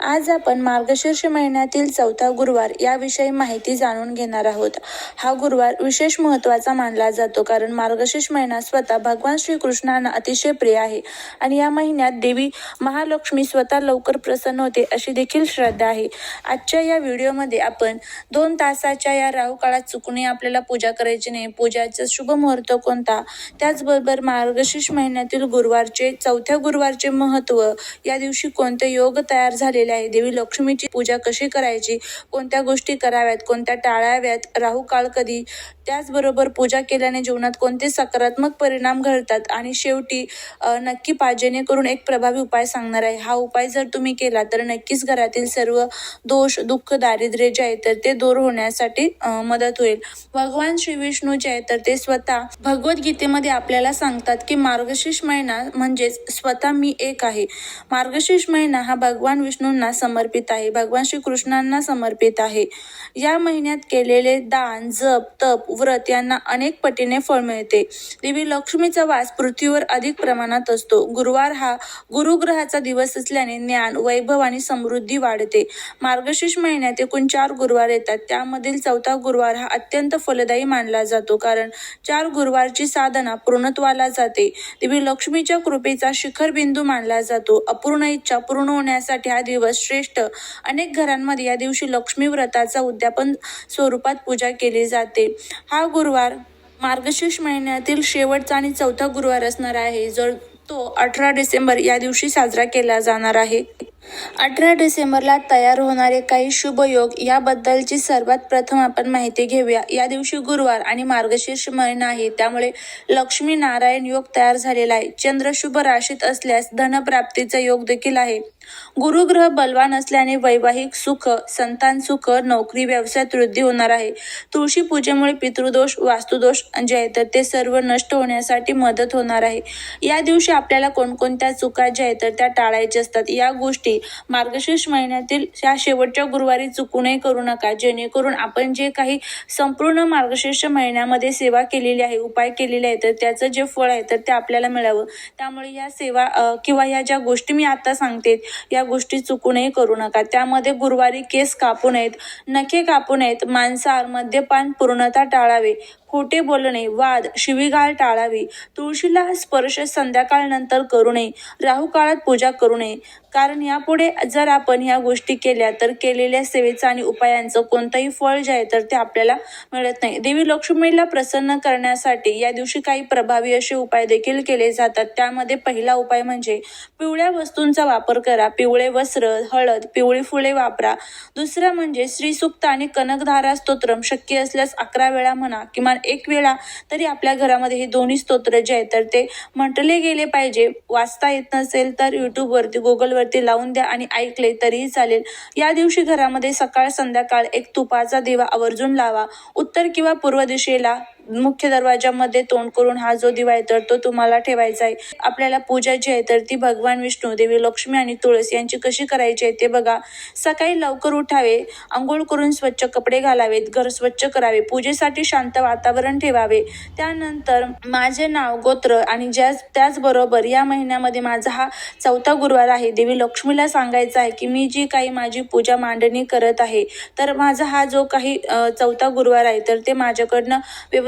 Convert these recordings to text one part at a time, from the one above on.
आज आपण मार्गशीर्ष महिन्यातील चौथा गुरुवार याविषयी माहिती जाणून घेणार आहोत. हा गुरुवार विशेष महत्त्वाचा मानला जातो कारण मार्गशीर्ष महिना स्वतः भगवान श्रीकृष्णांना अतिशय प्रिय आहे आणि या महिन्यात देवी महालक्ष्मी स्वतः लवकर प्रसन्न होते अशी देखील श्रद्धा आहे. आजच्या या व्हिडिओमध्ये आपण दोन तासाच्या या राहू काळात चुकणे आपल्याला पूजा करायची नाही. पूजाचा शुभ मुहूर्त कोणता? त्याचबरोबर मार्गशीर्ष महिन्यातील गुरुवारचे चौथ्या गुरुवारचे महत्त्व या दिवशी कोणते योग तयार झालेले आहे. देवी लक्ष्मीची पूजा कशी करायची? कोणत्या गोष्टी कराव्यात? कोणत्या टाळाव्यात? राहू काळ कधी? त्याचबरोबर पूजा केल्याने जीवनात कोणते सकारात्मक परिणाम घडतात? आणि शेवटी नक्की पा जेणेकरून एक प्रभावी उपाय सांगणार आहे. हा उपाय जर तुम्ही केला तर नक्कीच घरातील सर्व दोष दुःख दारिद्र्य जे आहे तर ते दूर होण्यासाठी मदत होईल. भगवान श्री विष्णू जे आहे तर ते स्वतः भगवद्गीतेमध्ये आपल्याला सांगतात की मार्गशीर्ष महिना म्हणजेच स्वतः मी एक आहे. मार्गशीर्ष महिना हा भगवान विष्णू विष्णूंना समर्पित आहे. भगवान श्री कृष्णांना समर्पित आहे. या महिन्यात केलेले दान जप तप व्रत यांना अनेक पटीने फळ मिळते. देवी लक्ष्मीचा वास पृथ्वीवर अधिक प्रमाणात असतो. गुरुवार हा गुरुग्रहाचा दिवस असल्याने ज्ञान वैभव आणि समृद्धी वाढते. मार्गशीर्ष महिन्यात एकूण चार गुरुवार येतात. त्यामधील चौथा गुरुवार हा अत्यंत फलदायी मानला जातो कारण चार गुरुवारची साधना पूर्णत्वाला जाते. देवी लक्ष्मीच्या कृपेचा शिखर बिंदू मानला जातो. अपूर्ण इच्छा पूर्ण होण्यासाठी हा दिवस श्रेष्ठ अनेक घरांमध्ये या दिवशी लक्ष्मी व्रताचा उद्यापन स्वरूपात पूजा केली जाते. हा गुरुवार मार्गशीर्ष महिन्यातील शेवटचा आणि चौथा गुरुवार असणार आहे जर तो अठरा डिसेंबर या दिवशी साजरा केला जाणार आहे. अठरा डिसेंबरला तयार होणारे काही शुभ योग याबद्दलची सर्वात प्रथम आपण माहिती घेऊया. या दिवशी गुरुवार आणि मार्गशीर्ष महिना आहे त्यामुळे लक्ष्मी नारायण योग तयार झालेला आहे. चंद्र शुभ राशीत असल्यास धनप्राप्तीचा योग देखील आहे. गुरुग्रह बलवान असल्याने वैवाहिक सुख संतान सुख नोकरी व्यवसायात वृद्धी होणार आहे. तुळशी पूजेमुळे पितृदोष वास्तुदोष जे आहे तर ते सर्व नष्ट होण्यासाठी मदत होणार आहे. या दिवशी आपल्याला कोणकोणत्या चुका ज्या आहेत तर त्या टाळायच्या असतात. या गोष्टी मार्गशीर्ष महिन्यातील या शेवटच्या गुरुवारी चुकूनही करू नका. जेणेकरून आपण जे काही संपूर्ण मार्गशीर्ष महिन्यामध्ये सेवा केलेली आहे उपाय केलेले आहेत तर त्याचं जे फळ आहे तर ते आपल्याला मिळावं. त्यामुळे या सेवा किंवा या ज्या गोष्टी मी आता सांगते या गोष्टी चुकूनही करू नका. त्यामध्ये गुरुवारी केस कापू नयेत नखे कापू नयेत मांसाहार मद्यपान पूर्णता टाळावे. खोटे बोलणे वाद शिवीगाळ टाळावी. तुळशीला स्पर्श संध्याकाळ नंतर करू नये राहू काळात पूजा करू नये. कारण यापुढे जर आपण ह्या गोष्टी केल्या तर केलेल्या सेवेचं आणि उपायांचं कोणतंही फळ जे आहे तर ते आपल्याला मिळत नाही. देवी लक्ष्मीला प्रसन्न करण्यासाठी या दिवशी काही प्रभावी असे उपाय देखील केले जातात. त्यामध्ये पहिला उपाय म्हणजे पिवळ्या वस्तूंचा वापर करा. पिवळे वस्त्र हळद पिवळी फुले वापरा. दुसरं म्हणजे श्रीसुक्त आणि कनकधारा स्तोत्रम शक्य असल्यास अकरा वेळा म्हणा किमान एक वेळा तरी आपल्या घरामध्ये हे दोन्ही स्तोत्र जे आहेत तर ते म्हटले गेले पाहिजे. वाचता येत नसेल तर यूट्यूबवरती गुगलवरती लावून द्या आणि ऐकले तरीही चालेल. या दिवशी घरामध्ये सकाळ संध्याकाळ एक तुपाचा दिवा आवर्जून लावा. उत्तर किंवा पूर्व दिशेला मुख्य दरवाजामध्ये तोंड करून हा जो दिवा आहे तर तो तुम्हाला ठेवायचा आहे. आपल्याला पूजा जी आहे तर ती भगवान विष्णू देवी लक्ष्मी आणि तुळस यांची कशी करायची आहे ते बघा. सकाळी लवकर उठावे आंघोळ करून स्वच्छ कपडे घालावेत घर स्वच्छ करावे पूजेसाठी शांत वातावरण ठेवावे. त्यानंतर माझे नाव गोत्र आणि ज्या त्याचबरोबर या महिन्यामध्ये माझा हा चौथा गुरुवार आहे. देवी लक्ष्मीला सांगायचं आहे की मी जी काही माझी पूजा मांडणी करत आहे तर माझा हा जो काही चौथा गुरुवार आहे तर ते माझ्याकडनं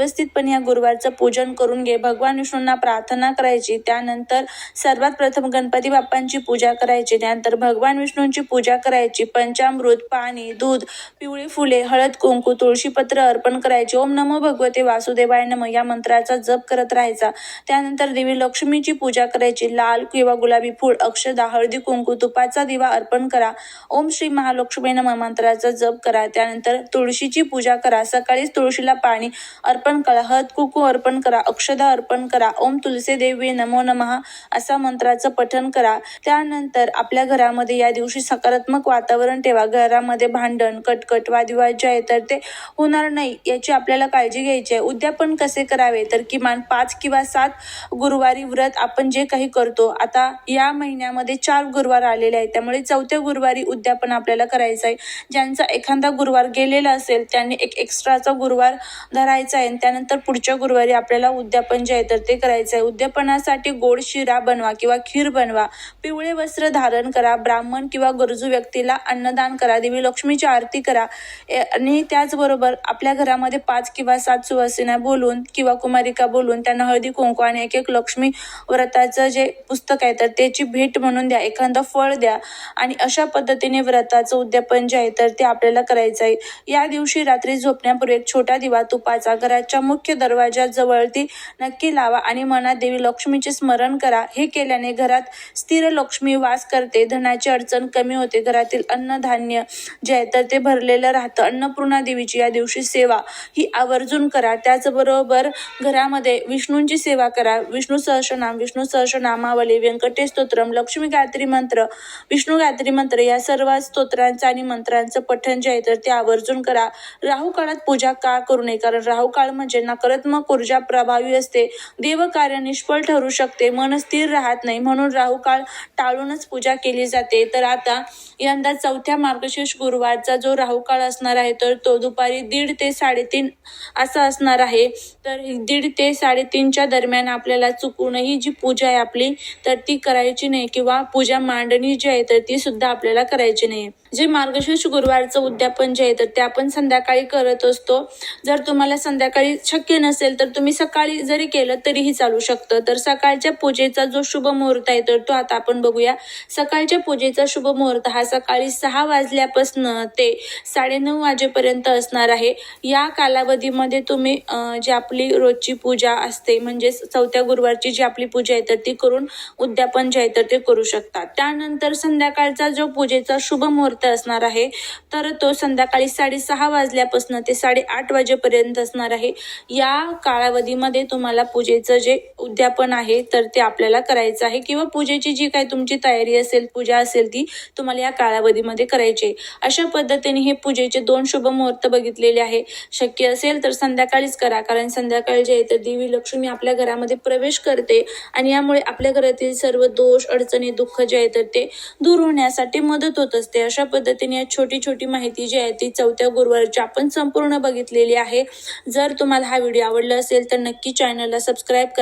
व्यवस्थितपणे या गुरुवारचं पूजन करून घे. भगवान विष्णूंना प्रार्थना करायची. त्यानंतर सर्वात प्रथम गणपती बाप्पांची पूजा करायची. त्यानंतर भगवान विष्णूंची पूजा करायची. पंचामृत पाणी दूध पिवळी फुले हळद कुंकू तुळशीपत्र अर्पण करायचे. ओम नमो भगवते वासुदेवाय नम या मंत्राचा जप करत राहायचा. त्यानंतर देवी लक्ष्मीची पूजा करायची. लाल किंवा गुलाबी फूल अक्षदा हळदी कुंकू तुपाचा दिवा अर्पण करा. ओम श्री महालक्ष्मी नम मंत्राचा जप करा. त्यानंतर तुळशीची पूजा करा. सकाळीच तुळशीला पाणी अर्पण करा. हळद कुकू अर्पण करा. अक्षदा अर्पण करा. ओम तुलसी देवी नमो नमः असा मंत्राचं पठण करा. त्यानंतर आपल्या घरामध्ये या दिवशी सकारात्मक वातावरण ठेवा. घरामध्ये भांडण कटकट वादविवाद जे आहे तर ते होणार नाही. याची आपल्याला काळजी घ्यायची आहे. उद्यापन कसे करावे? तर किमान पाच किंवा सात गुरुवारी व्रत आपण जे काही करतो आता या महिन्यामध्ये चार गुरुवार आलेले आहेत. त्यामुळे चौथ्या गुरुवारी उद्यापन आपल्याला करायचं आहे. ज्यांचा एखादा गुरुवार गेलेला असेल त्यांनी एक एक्स्ट्राचा गुरुवार धरायचा आहे. त्यानंतर पुढच्या गुरुवारी आपल्याला उद्यापन जे आहे तर ते करायचं आहे उद्यापनासाठी गोड शिरा बनवा किंवा खीर बनवा. पिवळे वस्त्र धारण करा. ब्राह्मण किंवा गरजू व्यक्तीला अन्नदान करा. देवी लक्ष्मीची आरती करा. ए- आणि त्याचबरोबर आपल्या घरामध्ये पाच किंवा सात सुवासिना बोलून किंवा कुमारिका बोलून त्यांना हळदी कुंकू आणि एक एक लक्ष्मी व्रताचं जे पुस्तक आहे तर त्याची भेट म्हणून द्या. एखादं फळ द्या. आणि अशा पद्धतीने व्रताचं उद्यापन जे आहे तर ते आपल्याला करायचं आहे या दिवशी रात्री झोपण्यापूर्वी एक छोटा दिवा तुपाचा घराच्या मुख्य दरवाजाजवळ ती नक्की लावा आणि मनात देवी लक्ष्मीचे स्मरण करा. हे केल्याने घरात स्थिर लक्ष्मी वास करते. धनाची अडचण कमी होते. घरातील अन्नधान्य जे आहे तर ते भरलेलं राहतं. अन्नपूर्णा देवीची या दिवशी सेवा ही आवर्जून करा. त्याचबरोबर घरामध्ये विष्णूंची सेवा करा. विष्णू सहस्रनाम विष्णू सहस्रनामावली व्यंकटेश स्तोत्रम लक्ष्मी गायत्री मंत्र विष्णू गायत्री मंत्र या सर्व स्तोत्रांचं आणि मंत्रांचं पठण जे आहे तर ते आवर्जून करा. राहू काळात पूजा का करू नये? कारण राहू काळ म्हणजे म्हणजे नकारात्मक ऊर्जा प्रभावी असते देवकार्य निष्फळ ठरू शकते मन स्थिर राहत नाही. म्हणून राहू काळ टाळूनच पूजा केली जाते. तर आता यंदा चौथ्या मार्गशीर्ष गुरुवारचा जो राहू काळ असणार आहे तर तो दुपारी दीड ते साडेतीन असा असणार आहे. तर दीड ते साडेतीनच्या दरम्यान आपल्याला चुकूनही जी पूजा आहे आपली तर ती करायची नाही किंवा पूजा मांडणी जी आहे तर ती सुद्धा आपल्याला करायची नाही. जे मार्गशीर्ष गुरुवारचं उद्यापन जे आहे तर ते आपण संध्याकाळी करत असतो. जर तुम्हाला संध्याकाळी शक्य नसेल तर तुम्ही सकाळी जरी केलं तरीही चालू शकतं. तर सकाळच्या पूजेचा जो शुभ मुहूर्त आहे तर तो आता आपण बघूया. सकाळच्या पूजेचा शुभ मुहूर्त हा सकाळी सहा वाजल्यापासून ते साडेनऊ वाजेपर्यंत असणार आहे. या कालावधीमध्ये तुम्ही जी आपली रोजची पूजा असते म्हणजे चौथ्या गुरुवारची जी आपली पूजा आहे तर ती करून उद्यापन जे आहे तर ते करू शकतात. त्यानंतर संध्याकाळचा जो पूजेचा शुभ मुहूर्त असणार आहे तर तो संध्याकाळी साडेसहा वाजल्यापासून ते साडेआठ वाजेपर्यंत असणार आहे. या कालावधीमध्ये तुम्हाला पूजेचं जे उद्यापन आहे तर ते आपल्याला करायचं आहे. किंवा पूजेची जी काही तुमची तयारी असेल पूजा असेल ती तुम्हाला या कालावधीमध्ये करायची आहे. अशा पद्धतीने हे पूजेचे दोन शुभ मुहूर्त बघितलेले आहे. शक्य असेल तर संध्याकाळीच करा कारण संध्याकाळी जे आहे तर देवी लक्ष्मी आपल्या घरामध्ये प्रवेश करते आणि यामुळे आपल्या घरातील सर्व दोष अडचणी दुःख जे आहे तर ते दूर होण्यासाठी मदत होत असते. अशा पद्धतीने या छोटी छोटी माहिती जी आहे ती चौथ्या गुरुवारची आपण संपूर्ण बघितलेली आहे. जर तुम्हाला तुम्हाला हा व्हिडिओ आवडला असेल तर नक्की चॅनलला सबस्क्राईब करा.